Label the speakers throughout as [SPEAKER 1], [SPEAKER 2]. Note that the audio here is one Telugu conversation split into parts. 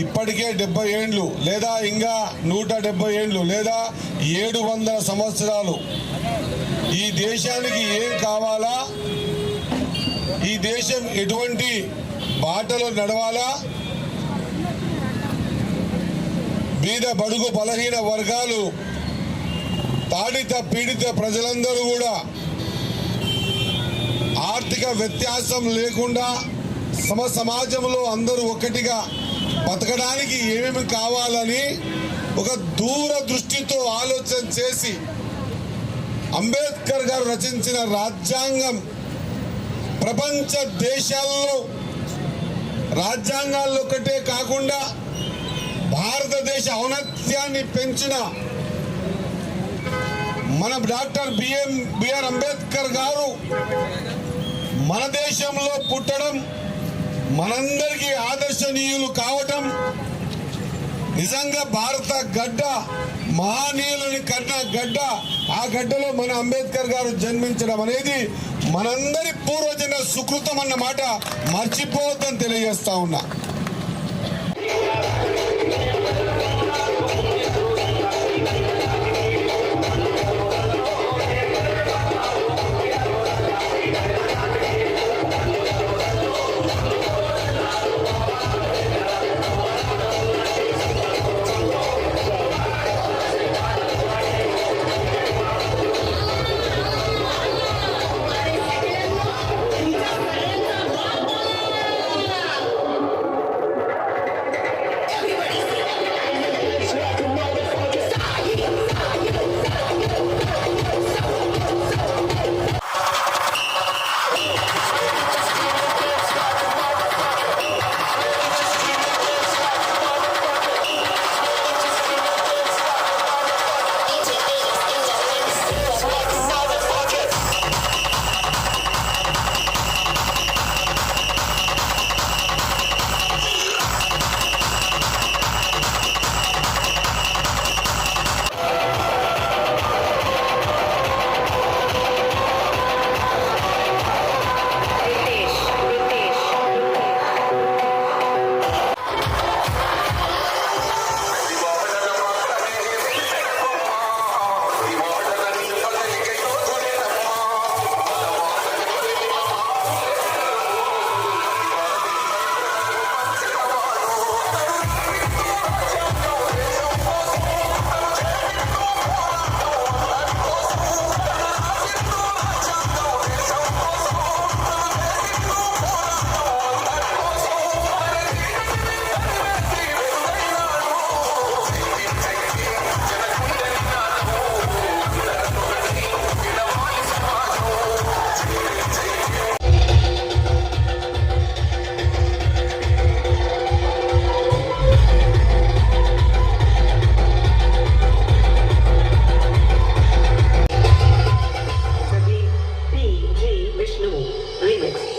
[SPEAKER 1] ఇప్పటికే డెబ్బై ఏండ్లు లేదా ఇంకా నూట డెబ్బై ఏండ్లు లేదా ఏడు వందల సంవత్సరాలు. ఈ దేశానికి ఏం కావాలా? ఈ దేశం ఎటువంటి బాటలు నడవాలా? బీద బడుగు బలహీన వర్గాలు తాడిత పీడిత ప్రజలందరూ కూడా ఆర్థిక వ్యత్యాసం లేకుండా సమ సమాజంలో అందరూ ఒకటిగా బతకడానికి ఏమేమి కావాలని ఒక దూర దృష్టితో ఆలోచన చేసి అంబేద్కర్ గారు రచించిన రాజ్యాంగం ప్రపంచ దేశాల్లో రాజ్యాంగాల్లో ఒకటే కాకుండా భారతదేశ ఔన్నత్యాన్ని పెంచిన మన డాక్టర్ బిఎం బిఆర్ అంబేద్కర్ గారు మన దేశంలో పుట్టడం మనందరికీ ఆదర్శనీయులు కావటం నిజంగా భారత గడ్డ మహానీయులని కన్న గడ్డ ఆ గడ్డలో మన అంబేద్కర్ గారు జన్మించడం అనేది మనందరి పూర్వజన సుకృతం అన్న మాట మర్చిపోవద్దని తెలియజేస్తా ఉన్నా.
[SPEAKER 2] Remix.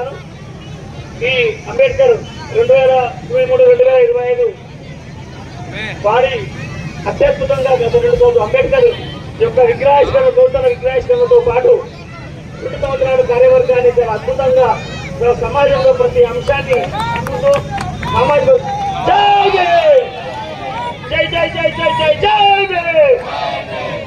[SPEAKER 3] గుణమలమైనదిగా ఈ అంబేద్కర్ రెండు వేల ఇరవై మూడు రెండు వేల ఇరవై ఐదు వారి అత్యద్భుతంగా గత రెండు రోజులు అంబేద్కర్ యొక్క విగ్రహావిష్కరణ నూతన విగ్రహావిష్కరణతో పాటు రెండు సంవత్సరాల కార్యవర్గాన్ని చాలా అద్భుతంగా సమాజంలో ప్రతి అంశాన్ని చూస్తూ సామాజిక జై జై జై! జై జై జై జై జై జై!